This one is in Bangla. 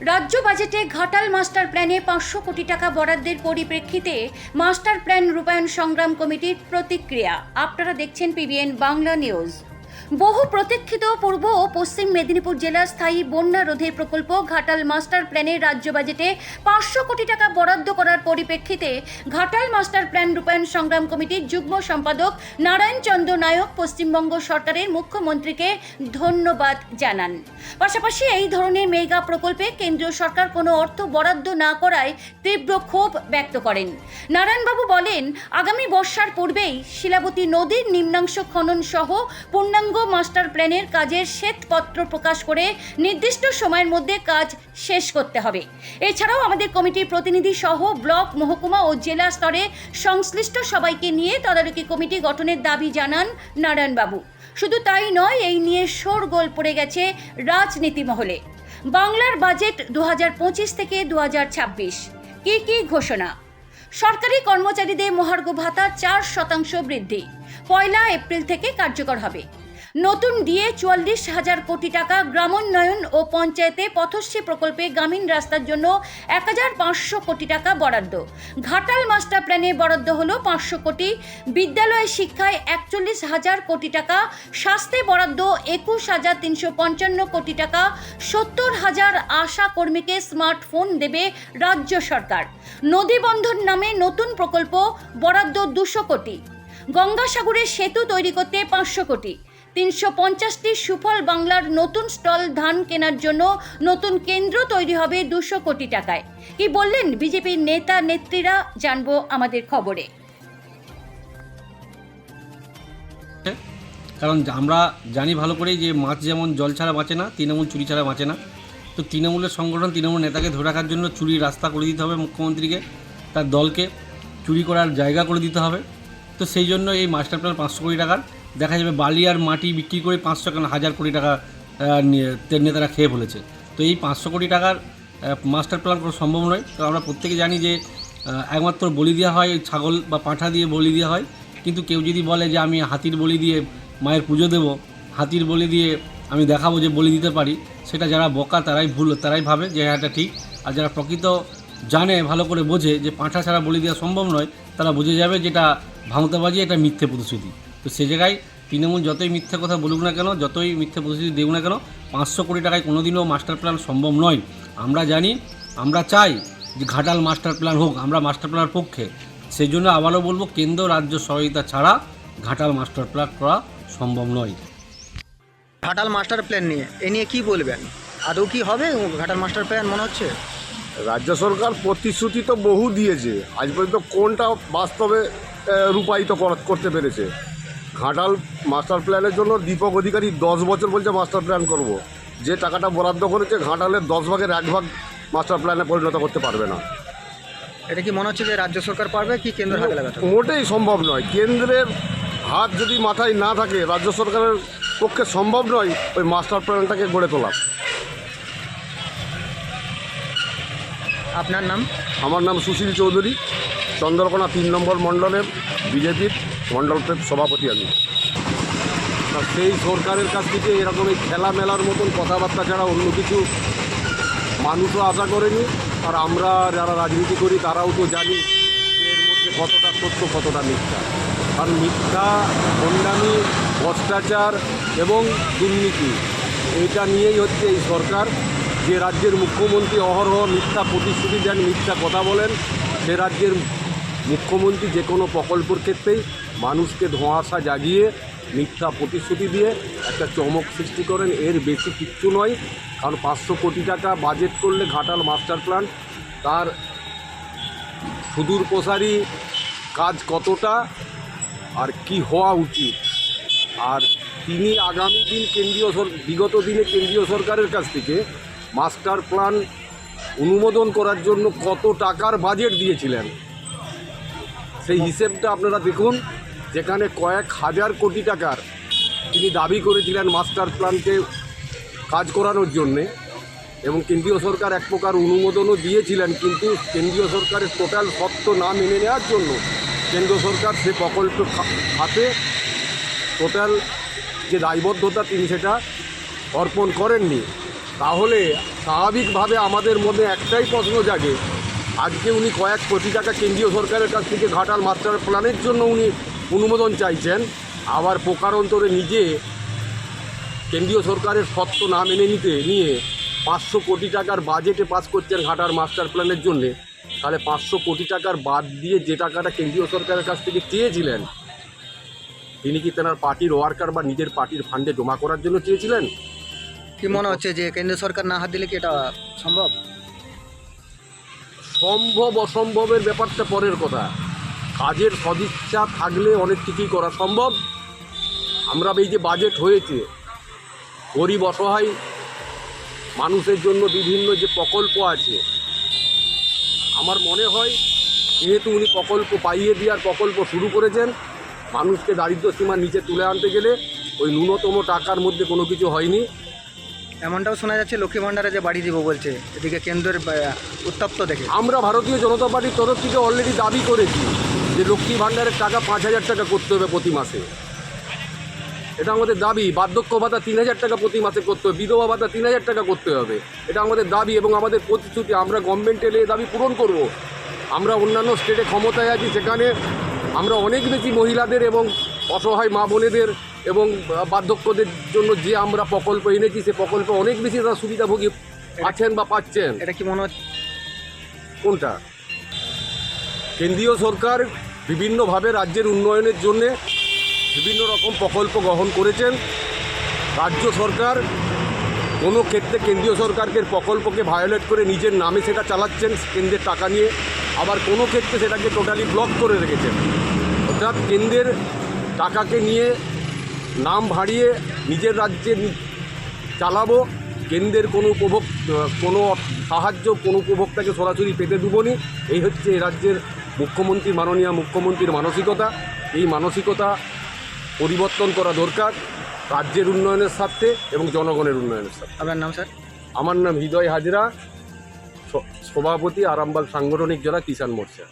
রাজ্য বাজেটে ঘাটাল মাস্টার প্ল্যানে পাঁচশো কোটি টাকা বরাদ্দের পরিপ্রেক্ষিতে মাস্টার প্ল্যান রূপায়ণ সংগ্রাম কমিটির প্রতিক্রিয়া। আপনারা দেখছেন পিবিএন বাংলা নিউজ। বহু প্রতীক্ষিত পূর্ব ও পশ্চিম মেদিনীপুর জেলার স্থায়ী বন্যা রোধের প্রকল্প ঘাটাল মাস্টার প্ল্যানে রাজ্য বাজেটে পাঁচশো কোটি টাকা বরাদ্দ করার পরিপ্রেক্ষিতে ঘাটাল মাস্টার প্ল্যান রূপায়ণ সংগ্রাম কমিটির যুগ্ম সম্পাদক নারায়ণ চন্দ্র নায়ক পশ্চিমবঙ্গ সরকারের মুখ্যমন্ত্রীকে ধন্যবাদ জানান। পাশাপাশি এই ধরনের মেগা প্রকল্পে কেন্দ্রীয় সরকার কোনো অর্থ বরাদ্দ না করায় তীব্র ক্ষোভ ব্যক্ত করেন। নারায়ণবাবু বলেন, আগামী বর্ষার পূর্বেই শিলাবতী নদীর নিম্নাংশ খনন সহ পূর্ণাঙ্গ মাস্টার প্ল্যানের কাজের শ্বেতপত্র প্রকাশ করে নির্দিষ্ট সময়ের মধ্যে কাজ শেষ করতে হবে। এছাড়াও আমাদের কমিটির প্রতিনিধি সহ ব্লক, মহকুমা ও জেলা স্তরে সংশ্লিষ্ট সবাইকে নিয়ে তদারকি কমিটি গঠনের দাবি জানান নারায়ণবাবু। শুধু তাই নয়, এই নিয়ে শোরগোল পড়ে গেছে রাজনীতি মহলে। বাংলার বাজেট দু হাজার পঁচিশ থেকে দু হাজার ছাব্বিশ। কি কি ঘোষণা? সরকারি কর্মচারীদের মহার্ঘ ভাতা চার শতাংশ বৃদ্ধি। পয়লা এপ্রিল থেকে কার্যকর হবে। নতুন দিয়ে চুয়াল্লিশ হাজার কোটি টাকা গ্রামোন্নয়ন ও পঞ্চায়েতে পথশ্রী প্রকল্পে গ্রামীণ রাস্তার জন্য এক হাজার পাঁচশো কোটি টাকা বরাদ্দ। ঘাটাল মাস্টার প্ল্যানে বরাদ্দ হলো পাঁচশো কোটি। বিদ্যালয় শিক্ষায় একচল্লিশ হাজার কোটি টাকা। স্বাস্থ্যে বরাদ্দ একুশ হাজার তিনশো পঞ্চান্ন কোটি টাকা। সত্তর হাজার আশা কর্মীকে স্মার্টফোন দেবে রাজ্য সরকার। নদী বন্ধন নামে নতুন প্রকল্প, বরাদ্দ দুশো কোটি। গঙ্গাসাগরের সেতু তৈরি করতে পাঁচশো কোটি। তিনশো পঞ্চাশটি সুফল বাংলার নতুন স্টল ধান কেনার জন্য নতুন কেন্দ্র তৈরি হবে দুশো কোটি টাকায়। কি বললেন বিজেপির নেতা, নেত্রীরা? জানব আমাদের খবরে। কারণ আমরা জানি ভালো করেই যে মাছ যেমন জল ছাড়া বাঁচে না, তৃণমূল চুরি ছাড়া বাঁচে না। তো তৃণমূলের সংগঠন, তৃণমূল নেতাকে ধরে রাখার জন্য চুরির রাস্তা করে দিতে হবে মুখ্যমন্ত্রীকে, তার দলকে, চুরি করার জায়গা করে দিতে হবে। তো সেই জন্য এই মাস্টার প্ল্যান পাঁচশো কোটি টাকার। দেখা যাবে বালি আর মাটি বিক্রি করে পাঁচশো কেন হাজার কোটি টাকা নেতারা খেয়ে ফেলেছে। তো এই পাঁচশো কোটি টাকার মাস্টার প্ল্যান করা সম্ভব নয়। তো আমরা প্রত্যেকে জানি যে একমাত্র বলি দেওয়া হয়, ছাগল বা পাঁঠা দিয়ে বলি দেওয়া হয়। কিন্তু কেউ যদি বলে যে, আমি হাতির বলি দিয়ে মায়ের পুজো দেব, হাতির বলি দিয়ে আমি দেখাবো যে বলি দিতে পারি, সেটা যারা বকা তারাই ভুল, তারাই ভাবে যে হ্যাঁ এটা ঠিক। আর যারা প্রকৃত জানে, ভালো করে বোঝে যে পাঁঠা ছাড়া বলি দেওয়া সম্ভব নয়, তারা বুঝে যাবে যেটা ভাঙতাবাজি, এটা মিথ্যে প্রতিশ্রুতি। তো সে জায়গায় তৃণমূল যতই মিথ্যে কথা বলুক না কেন যতই মিথ্যে প্রতিশ্রুতি দেব না কেন পাঁচশো কোটি টাকায় কোনোদিনও মাস্টার প্ল্যান সম্ভব নয়। আমরা জানি আমরা চাই যে ঘাটাল মাস্টার প্ল্যান হোক আমরা মাস্টার প্ল্যানের পক্ষে। সেই জন্য আবারও বলব কেন্দ্র রাজ্য সহায়তা ছাড়া ঘাটাল মাস্টার প্ল্যান করা সম্ভব নয়। ঘাটাল মাস্টার প্ল্যান নিয়ে এ নিয়ে কি বলবেন? আদৌ কি হবে ঘাটাল মাস্টার প্ল্যান মনে হচ্ছে? রাজ্য সরকার প্রতিশ্রুতি তো বহু দিয়েছে। আজ পর্যন্ত কোনটা বাস্তবে রূপায়িত করতে পেরেছে? ঘাটাল মাস্টার প্ল্যানের জন্য দীপক অধিকারী দশ বছর বলছে মাস্টার প্ল্যান করব। যে টাকাটা বরাদ্দ করেছে ঘাটালের দশ ভাগের এক ভাগ মাস্টার প্ল্যানে পরিণত করতে পারবে না। এটা কি মনে হচ্ছে যে রাজ্য সরকার পারবে কি কেন্দ্র হাতে লাগাতে? মোটেই সম্ভব নয়। কেন্দ্রের হাত যদি মাথায় না থাকে রাজ্য সরকারের পক্ষে সম্ভব নয় ওই মাস্টার প্ল্যানটাকে গড়ে তোলা। আপনার নাম? আমার নাম সুশীল চৌধুরী। চন্দ্রকোনা তিন নম্বর মণ্ডলের বিজেপির মণ্ডল সভাপতি আমি। সেই সরকারের কাছ থেকে এরকম এই খেলা মেলার মতন কথাবার্তা ছাড়া অন্য কিছু মানুষও আশা করেনি। আর আমরা যারা রাজনীতি করি, তারাও তো জানি এর মধ্যে কতটা সত্য, কতটা মিথ্যা। কারণ মিথ্যা, ভণ্ডামি, ভ্রষ্টাচার এবং দুর্নীতি, এটা নিয়েই হচ্ছে এই সরকার। যে রাজ্যের মুখ্যমন্ত্রী অহরহ মিথ্যা প্রতিশ্রুতি দেন, মিথ্যা কথা বলেন, সে রাজ্যের মুখ্যমন্ত্রী যে কোনো প্রকল্পের ক্ষেত্রেই মানুষকে ধোঁয়াশা জাগিয়ে, মিথ্যা প্রতিশ্রুতি দিয়ে একটা চমক সৃষ্টি করেন। এর বেশি কিচ্ছু নয়, কারণ পাঁচশো কোটি টাকা বাজেট করলে ঘাটাল মাস্টার প্ল্যান তার সুদূর প্রসারী কাজ কতটা আর কি হওয়া উচিত? আর তিনি আগামী দিন কেন্দ্রীয় বিগত দিনে কেন্দ্রীয় সরকারের কাছ থেকে মাস্টার প্ল্যান অনুমোদন করার জন্য কত টাকার বাজেট দিয়েছিলেন? সেই হিসেবটা আপনারা দেখুন, যেখানে কয়েক হাজার কোটি টাকার তিনি দাবি করেছিলেন মাস্টার প্ল্যানকে কাজ করানোর জন্যে, এবং কেন্দ্রীয় সরকার এক প্রকার অনুমোদনও দিয়েছিলেন, কিন্তু কেন্দ্রীয় সরকারের টোটাল সত্য না মেনে নেওয়ার জন্য কেন্দ্র সরকার সে প্রকল্প হাতে টোটাল যে দায়বদ্ধতা তিনি সেটা অর্পণ করেননি। তাহলে স্বাভাবিকভাবে আমাদের মধ্যে একটাই প্রশ্ন জাগে আজকে উনি কয়েক কোটি টাকা কেন্দ্রীয় সরকারের কাছ থেকে ঘাটাল মাস্টার প্ল্যানের জন্য উনি অনুমোদন চাইছেন। আবার প্রকারান্তরে নিজে কেন্দ্রীয় সরকারের সত্য না মেনে নিতে নিয়ে পাঁচশো কোটি টাকার বাজেটে পাস করছেন ঘাটার মাস্টার প্ল্যানের জন্যে। তাহলে পাঁচশো কোটি টাকার বাদ দিয়ে যে টাকাটা কেন্দ্রীয় সরকারের কাছ থেকে চেয়েছিলেন, তিনি কি তেনার পার্টির ওয়ার্কার বা নিজের পার্টির ফান্ডে জমা করার জন্য চেয়েছিলেন? কি মনে হচ্ছে যে কেন্দ্র সরকার না হাত দিলে কি এটা সম্ভব? সম্ভব অসম্ভবের ব্যাপারটা পরের কথা। কাজের সদিচ্ছা থাকলে অনেক কিছুই করা সম্ভব। আমরা এই যে বাজেট হয়েছে, গরিব অসহায় মানুষের জন্য বিভিন্ন যে প্রকল্প আছে, আমার মনে হয় যেহেতু উনি প্রকল্প পাইয়ে দেওয়ার প্রকল্প শুরু করেছেন, মানুষকে দারিদ্র সীমার নিচে তুলে আনতে গেলে ওই ন্যূনতম টাকার মধ্যে কোনো কিছু হয়নি। এমনটাও শোনা যাচ্ছে, লক্ষ্মী ভাণ্ডারে যে বাড়ি দিব বলছে, এদিকে কেন্দ্রের উত্তপ্ত দেখে। আমরা ভারতীয় জনতা পার্টির তরফ থেকে অলরেডি দাবি করেছি যে লক্ষ্মী ভাণ্ডারের টাকা পাঁচ হাজার টাকা করতে হবে প্রতি মাসে। এটা আমাদের দাবি, বার্ধক্য ভাতা তিন হাজার টাকা প্রতি মাসে করতে হবে, বিধবা ভাতা তিন হাজার টাকা করতে হবে। এটা আমাদের দাবি এবং আমাদের প্রতিশ্রুতি, আমরা গভর্নমেন্টে এলে দাবি পূরণ করব। আমরা অন্যান্য স্টেটে ক্ষমতায় আছি সেখানে আমরা অনেক বেশি মহিলাদের এবং অসহায় মা বোনেদের এবং বার্ধক্যদের জন্য যে আমরা প্রকল্প এনেছি সে প্রকল্প অনেক বেশি তারা সুবিধাভোগী আছেন বা পাচ্ছেন। এটা কি মনে হচ্ছে? কোনটা? কেন্দ্রীয় সরকার বিভিন্নভাবে রাজ্যের উন্নয়নের জন্যে বিভিন্ন রকম প্রকল্প গ্রহণ করেছেন। রাজ্য সরকার কোনো ক্ষেত্রে কেন্দ্রীয় সরকারকে প্রকল্পকে ভায়োলেট করে নিজের নামে সেটা চালাচ্ছেন কেন্দ্রের টাকা নিয়ে। আবার কোনো ক্ষেত্রে সেটাকে টোটালি ব্লক করে রেখেছেন। অর্থাৎ কেন্দ্রের টাকাকে নিয়ে নাম ভাড়িয়ে নিজের রাজ্যে চালাবো কেন্দ্রের কোনো উপভোগ কোনো সাহায্য কোনো উপভোক্তাকে সরাসরি পেতে দেবনি এই হচ্ছে এই রাজ্যের মুখ্যমন্ত্রী মাননীয় মুখ্যমন্ত্রীর মানসিকতা। এই মানসিকতা পরিবর্তন করা দরকার রাজ্যের উন্নয়নের স্বার্থে এবং জনগণের উন্নয়নের স্বার্থে। আপনার নাম স্যার? আমার নাম হৃদয় হাজরা সভাপতি আরামবাগ সাংগঠনিক জেলা কিষাণ মোর্চা।